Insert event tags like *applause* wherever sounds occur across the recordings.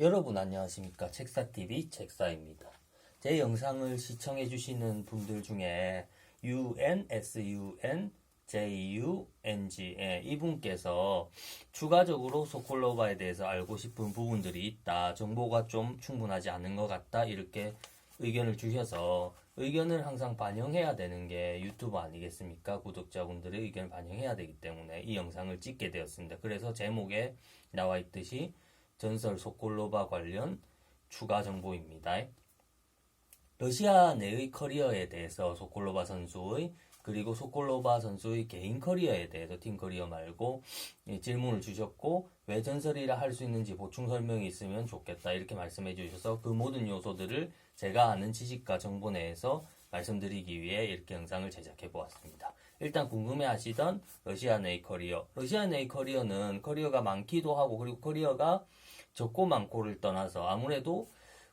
여러분 안녕하십니까 책사TV 책사입니다. 제 영상을 시청해 주시는 분들 중에 UNSUN JUNG 예, 이분께서 추가적으로 소콜로바에 대해서 알고 싶은 부분들이 있다. 정보가 좀 충분하지 않은 것 같다. 이렇게 의견을 주셔서 의견을 항상 반영해야 되는 게 유튜브 아니겠습니까? 구독자분들의 의견을 반영해야 되기 때문에 이 영상을 찍게 되었습니다. 그래서 제목에 나와 있듯이 전설 소콜로바 관련 추가 정보입니다. 러시아 내의 커리어에 대해서 소콜로바 선수의 그리고 소콜로바 선수의 개인 커리어에 대해서 팀 커리어 말고 예, 질문을 주셨고 왜 전설이라 할 수 있는지 보충 설명이 있으면 좋겠다 이렇게 말씀해 주셔서 그 모든 요소들을 제가 아는 지식과 정보 내에서 말씀드리기 위해 이렇게 영상을 제작해 보았습니다. 일단 궁금해 하시던 러시아 내의 커리어. 러시아 내의 커리어는 커리어가 많기도 하고 그리고 커리어가 적고 많고를 떠나서 아무래도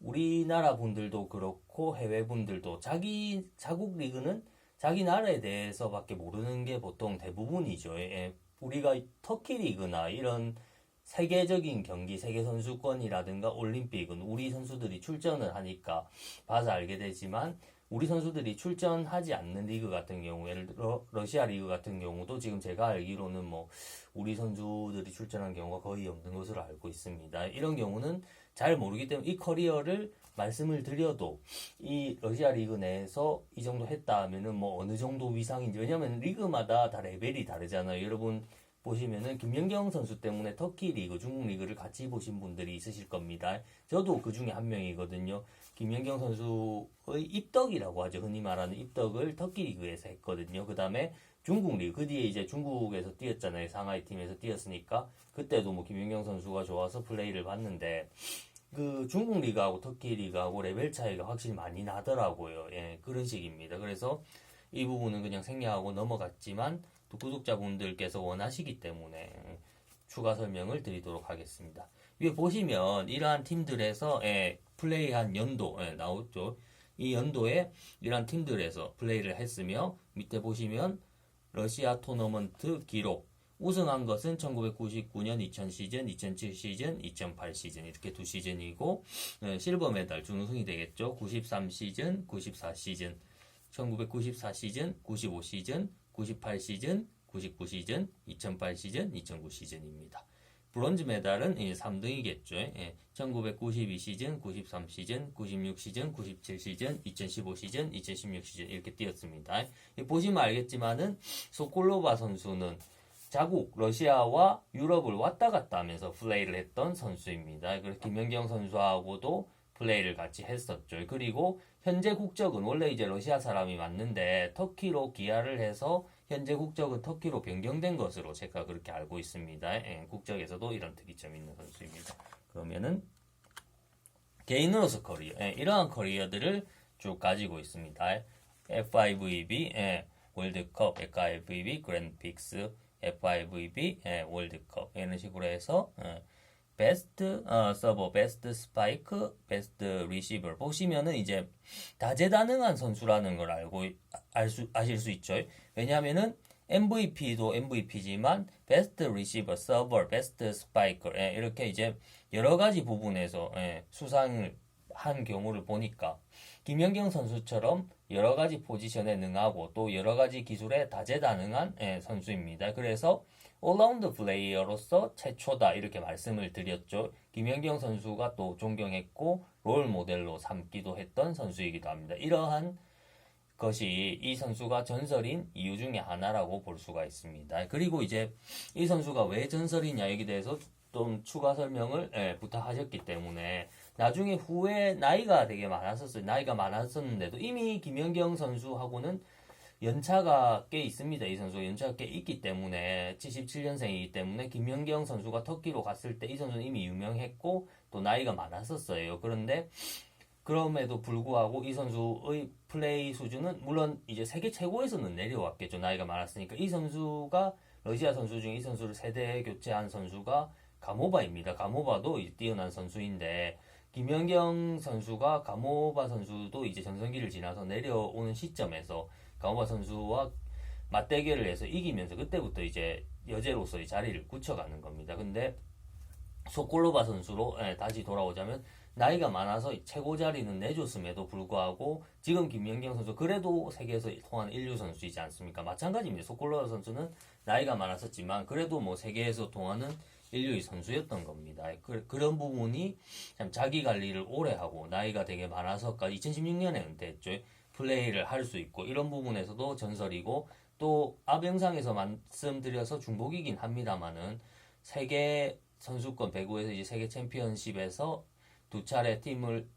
우리나라 분들도 그렇고 해외 분들도 자기 자국 리그는 자기 나라에 대해서밖에 모르는 게 보통 대부분이죠. 예, 우리가 터키 리그나 이런 세계적인 경기, 세계 선수권이라든가 올림픽은 우리 선수들이 출전을 하니까 봐서 알게 되지만 우리 선수들이 출전하지 않는 리그 같은 경우, 예를 들어 러시아 리그 같은 경우도 지금 제가 알기로는 뭐 우리 선수들이 출전한 경우가 거의 없는 것으로 알고 있습니다. 이런 경우는 잘 모르기 때문에 이 커리어를 말씀을 드려도 이 러시아 리그 내에서 이 정도 했다 하면은 뭐 어느 정도 위상인지 왜냐면 리그마다 다 레벨이 다르잖아요. 여러분 보시면은 김연경 선수 때문에 터키 리그, 중국 리그를 같이 보신 분들이 있으실 겁니다. 저도 그 중에 한 명이거든요. 김연경 선수의 입덕이라고 하죠. 흔히 말하는 입덕을 터키 리그에서 했거든요. 그 다음에 중국 리그, 그 뒤에 이제 중국에서 뛰었잖아요. 상하이 팀에서 뛰었으니까. 그때도 뭐 김연경 선수가 좋아서 플레이를 봤는데, 그 중국 리그하고 터키 리그하고 레벨 차이가 확실히 많이 나더라고요. 예, 그런 식입니다. 그래서 이 부분은 그냥 생략하고 넘어갔지만, 또 구독자분들께서 원하시기 때문에 추가 설명을 드리도록 하겠습니다. 위에 보시면 이러한 팀들에서 예, 플레이한 연도 예, 나오죠. 이 연도에 이러한 팀들에서 플레이를 했으며 밑에 보시면 러시아 토너먼트 기록 우승한 것은 1999년 2000 시즌, 2007 시즌, 2008 시즌 이렇게 두 시즌이고 예, 실버 메달 준우승이 되겠죠. 93 시즌, 94 시즌, 1994 시즌, 95 시즌, 98 시즌, 99 시즌, 2008 시즌, 2009 시즌입니다. 브론즈 메달은 3등이겠죠. 예, 1992 시즌, 93 시즌, 96 시즌, 97 시즌, 2015 시즌, 2016 시즌 이렇게 뛰었습니다. 보시면 알겠지만은 소콜로바 선수는 자국 러시아와 유럽을 왔다 갔다 하면서 플레이를 했던 선수입니다. 그래서 김연경 선수하고도 플레이를 같이 했었죠. 그리고 현재 국적은 원래 이제 러시아 사람이 맞는데 터키로 기아를 해서 현재 국적은 터키로 변경된 것으로 제가 그렇게 알고 있습니다. 예, 국적에서도 이런 특이점이 있는 선수입니다. 그러면은 개인으로서 커리어 예, 이러한 커리어들을 쭉 가지고 있습니다. FIVB 예, 월드컵, FIVB 그랜픽스, FIVB 예, 월드컵 이런 식으로 해서 예, 베스트 어, 서버, 베스트 스파이크, 베스트 리시버 보시면은 이제 다재다능한 선수라는 걸 알고 알 수 아실 수 있죠. 왜냐하면은 MVP도 MVP지만 베스트 리시버, 서버, 베스트 스파이커 예, 이렇게 이제 여러 가지 부분에서 예, 수상을 한 경우를 보니까 김연경 선수처럼 여러 가지 포지션에 능하고 또 여러 가지 기술에 다재다능한 예, 선수입니다. 그래서 올라운드 플레이어로서 최초다 이렇게 말씀을 드렸죠. 김연경 선수가 또 존경했고 롤 모델로 삼기도 했던 선수이기도 합니다. 이러한 것이 이 선수가 전설인 이유 중에 하나라고 볼 수가 있습니다. 그리고 이제 이 선수가 왜 전설이냐 여기 대해서 좀 추가 설명을 예, 부탁하셨기 때문에 나중에 후에 나이가 되게 많았었어요. 나이가 많았었는데도 이미 김연경 선수하고는 연차가 꽤 있습니다. 이 선수 연차가 꽤 있기 때문에 77년생이기 때문에 김연경 선수가 터키로 갔을 때 이 선수는 이미 유명했고 또 나이가 많았었어요. 그런데 그럼에도 불구하고 이 선수의 플레이 수준은 물론 이제 세계 최고에서는 내려왔겠죠. 나이가 많았으니까 이 선수가 러시아 선수 중에 이 선수를 세대 교체한 선수가 가모바입니다. 가모바도 뛰어난 선수인데 김연경 선수가 가모바 선수도 이제 전성기를 지나서 내려오는 시점에서 가모바 선수와 맞대결을 해서 이기면서 그때부터 이제 여제로서의 자리를 굳혀가는 겁니다. 근데 소콜로바 선수로 예, 다시 돌아오자면 나이가 많아서 최고 자리는 내줬음에도 불구하고 지금 김연경 선수 그래도 세계에서 통하는 인류 선수이지 않습니까? 마찬가지입니다. 소콜로바 선수는 나이가 많았었지만 그래도 뭐 세계에서 통하는 인류의 선수였던 겁니다. 그, 런 부분이 참 자기 관리를 오래 하고 나이가 되게 많아서까지 2016년에 은퇴했죠. 플레이를 할 수 있고 이런 부분에서도 전설이고 또 앞 영상에서 말씀드려서 중복이긴 합니다만은 세계 선수권 배구에서 이제 세계 챔피언십에서 두 차례 팀을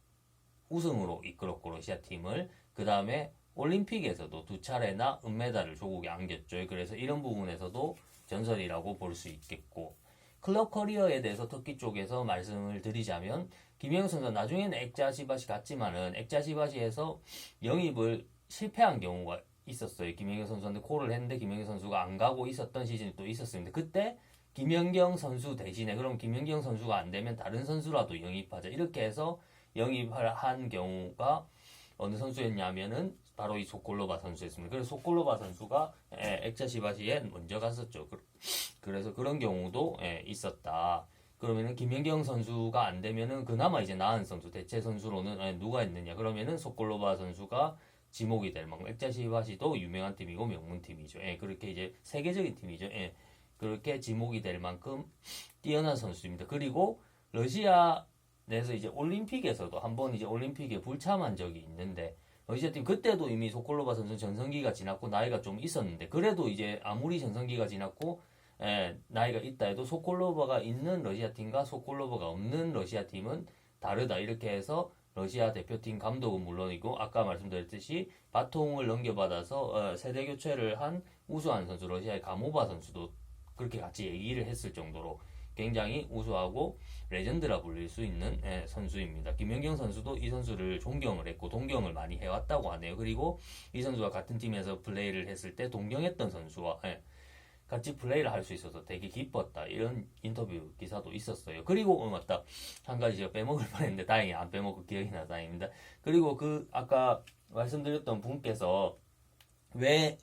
우승으로 이끌었고 러시아 팀을 그 다음에 올림픽에서도 두 차례나 은메달을 조국에 안겼죠. 그래서 이런 부분에서도 전설이라고 볼 수 있겠고 클럽 커리어에 대해서 터키 쪽에서 말씀을 드리자면 김영현 선수는 나중에는 액자시바시 갔지만은 액자시바시에서 영입을 실패한 경우가 있었어요. 김영현 선수한테 콜을 했는데 김영현 선수가 안 가고 있었던 시즌이 또 있었습니다. 그때 김연경 선수 대신에 그럼 김연경 선수가 안 되면 다른 선수라도 영입하자 이렇게 해서 영입을 한 경우가 어느 선수였냐면은 바로 이 소콜로바 선수였습니다. 그래서 소콜로바 선수가 예, 액자 시바시에 먼저 갔었죠. 그- 그래서 그런 경우도 예, 있었다. 그러면은 김연경 선수가 안 되면은 그나마 이제 나은 선수 대체 선수로는 예, 누가 있느냐? 그러면은 소콜로바 선수가 지목이 될 만큼 액자 시바시도 유명한 팀이고 명문 팀이죠. 예, 그렇게 이제 세계적인 팀이죠. 예, 그렇게 지목이 될 만큼 뛰어난 선수입니다. 그리고 러시아 내에서 이제 올림픽에서도 한번 이제 올림픽에 불참한 적이 있는데 팀 그때도 이미 소콜로바 선수 전성기가 지났고 나이가 좀 있었는데 그래도 이제 아무리 전성기가 지났고 에, 나이가 있다 해도 소콜로바가 있는 러시아 팀과 소콜로바가 없는 러시아 팀은 다르다 이렇게 해서 러시아 대표팀 감독은 물론이고 아까 말씀드렸듯이 바통을 넘겨받아서 어, 세대 교체를 한 우수한 선수 러시아의 가모바 선수도 그렇게 같이 얘기를 했을 정도로 굉장히 우수하고 레전드라 불릴 수 있는 예, 선수입니다. 김연경 선수도 이 선수를 존경을 했고 동경을 많이 해왔다고 하네요. 그리고 이 선수와 같은 팀에서 플레이를 했을 때 동경했던 선수와 예, 같이 플레이를 할 수 있어서 되게 기뻤다 이런 인터뷰 기사도 있었어요. 그리고 어, 맞다 한 가지 제가 빼먹을 *laughs* 뻔했는데 다행히 안 빼먹고 기억이 나 다행입니다. 그리고 그 아까 말씀드렸던 분께서 왜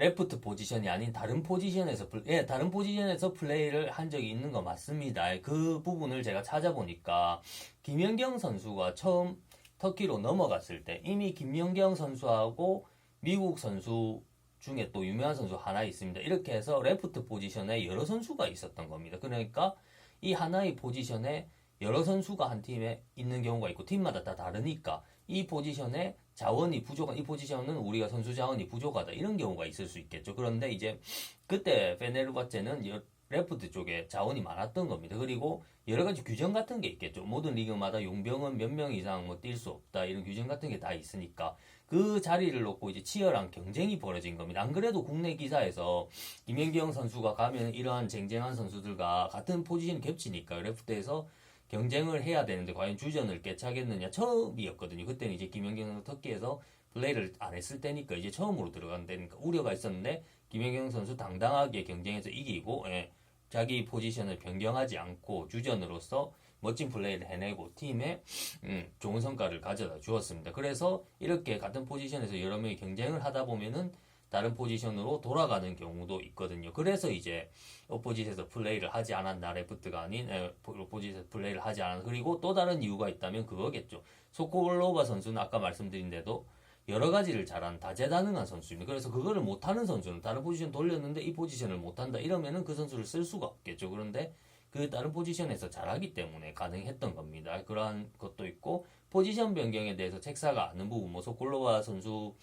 레프트 포지션이 아닌 다른 포지션에서 플- 예, 다른 포지션에서 플레이를 한 적이 있는 거 맞습니다. 그 부분을 제가 찾아보니까 김연경 선수가 처음 터키로 넘어갔을 때 이미 김연경 선수하고 미국 선수 중에 또 유명한 선수 하나 있습니다. 이렇게 해서 레프트 포지션에 여러 선수가 있었던 겁니다. 그러니까 이 하나의 포지션에 여러 선수가 한 팀에 있는 경우가 있고 팀마다 다 다르니까 이 포지션에 자원이 부족한 이 포지션은 우리가 선수 자원이 부족하다 이런 경우가 있을 수 있겠죠. 그런데 이제 그때 페네르바체는 여- 레프트 쪽에 자원이 많았던 겁니다. 그리고 여러 가지 규정 같은 게 있겠죠. 모든 리그마다 용병은 몇 명 이상 뭐 뛸 수 없다 이런 규정 같은 게 다 있으니까 그 자리를 놓고 이제 치열한 경쟁이 벌어진 겁니다. 안 그래도 국내 기사에서 김연경 선수가 가면 이러한 쟁쟁한 선수들과 같은 포지션이 겹치니까 레프트에서 경쟁을 해야 되는데 과연 주전을 깨차겠느냐 처음이었거든요. 그때는 이제 김연경 선수 터키에서 플레이를 안 했을 때니까 이제 처음으로 들어간다니까 우려가 있었는데 김연경 선수 당당하게 경쟁해서 이기고 예, 자기 포지션을 변경하지 않고 주전으로서 멋진 플레이를 해내고 팀에 음, 좋은 성과를 가져다 주었습니다. 그래서 이렇게 같은 포지션에서 여러 명이 경쟁을 하다 보면은 다른 포지션으로 돌아가는 경우도 있거든요. 그래서 이제 오포짓에서 플레이를 하지 않았나 레프트가 아닌 에, 오포짓에서 플레이를 하지 않았나 그리고 또 다른 이유가 있다면 그거겠죠. 소콜로바 선수는 아까 말씀드린 대로 여러 가지를 잘하는 다재다능한 선수입니다. 그래서 그거를 못하는 선수는 다른 포지션 돌렸는데 이 포지션을 못한다 이러면은 그 선수를 쓸 수가 없겠죠. 그런데 그 다른 포지션에서 잘하기 때문에 가능했던 겁니다. 그러한 것도 있고 포지션 변경에 대해서 책사가 아는 부분, 뭐 소콜로바 선수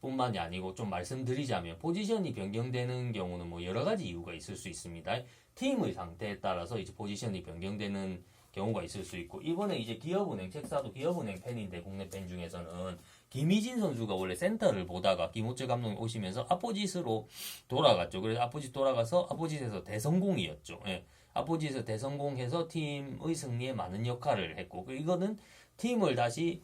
뿐만이 아니고 좀 말씀드리자면 포지션이 변경되는 경우는 뭐 여러 가지 이유가 있을 수 있습니다. 팀의 상태에 따라서 이제 포지션이 변경되는 경우가 있을 수 있고 이번에 이제 기업은행 책사도 기업은행 팬인데 국내 팬 중에서는 김희진 선수가 원래 센터를 보다가 김호철 감독이 오시면서 아포짓으로 돌아갔죠. 그래서 아포짓 돌아가서 아포짓에서 대성공이었죠. 예. 아포짓에서 대성공해서 팀의 승리에 많은 역할을 했고 그 이거는 팀을 다시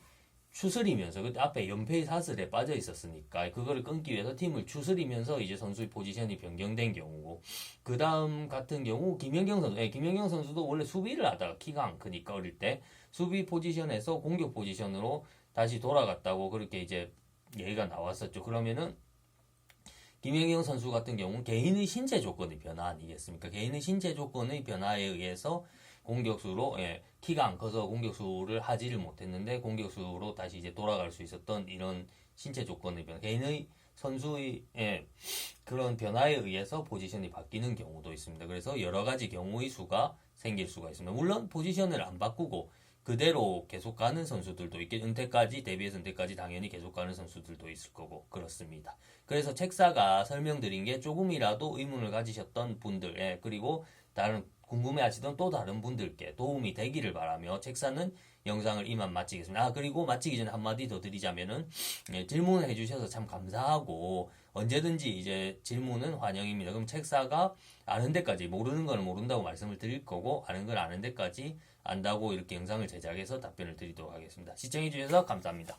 추스리면서 그때 앞에 연패의 사슬에 빠져 있었으니까 그거를 끊기 위해서 팀을 추스리면서 이제 선수의 포지션이 변경된 경우고 그 다음 같은 경우 김연경 선수, 예, 김연경 선수도 원래 수비를 하다가 키가 안 크니까 어릴 때 수비 포지션에서 공격 포지션으로 다시 돌아갔다고 그렇게 이제 얘기가 나왔었죠. 그러면은 김연경 선수 같은 경우는 개인의 신체 조건의 변화 아니겠습니까? 개인의 신체 조건의 변화에 의해서 공격수로 예, 키가 안 커서 공격수를 하지를 못했는데 공격수로 다시 이제 돌아갈 수 있었던 이런 신체 조건의 변 개인의 선수의 예, 그런 변화에 의해서 포지션이 바뀌는 경우도 있습니다. 그래서 여러 가지 경우의 수가 생길 수가 있습니다. 물론 포지션을 안 바꾸고 그대로 계속 가는 선수들도 있겠 은퇴까지 데뷔해서 은퇴까지 당연히 계속 가는 선수들도 있을 거고 그렇습니다. 그래서 책사가 설명드린 게 조금이라도 의문을 가지셨던 분들 예, 그리고 다른 궁금해하시던 또 다른 분들께 도움이 되기를 바라며 책사는 영상을 이만 마치겠습니다. 아 그리고 마치기 전에 한마디 더 드리자면은 예, 질문을 해주셔서 참 감사하고 언제든지 이제 질문은 환영입니다. 그럼 책사가 아는 데까지 모르는 걸 모른다고 말씀을 드릴 거고 아는 걸 아는 데까지 안다고 이렇게 영상을 제작해서 답변을 드리도록 하겠습니다. 시청해주셔서 감사합니다.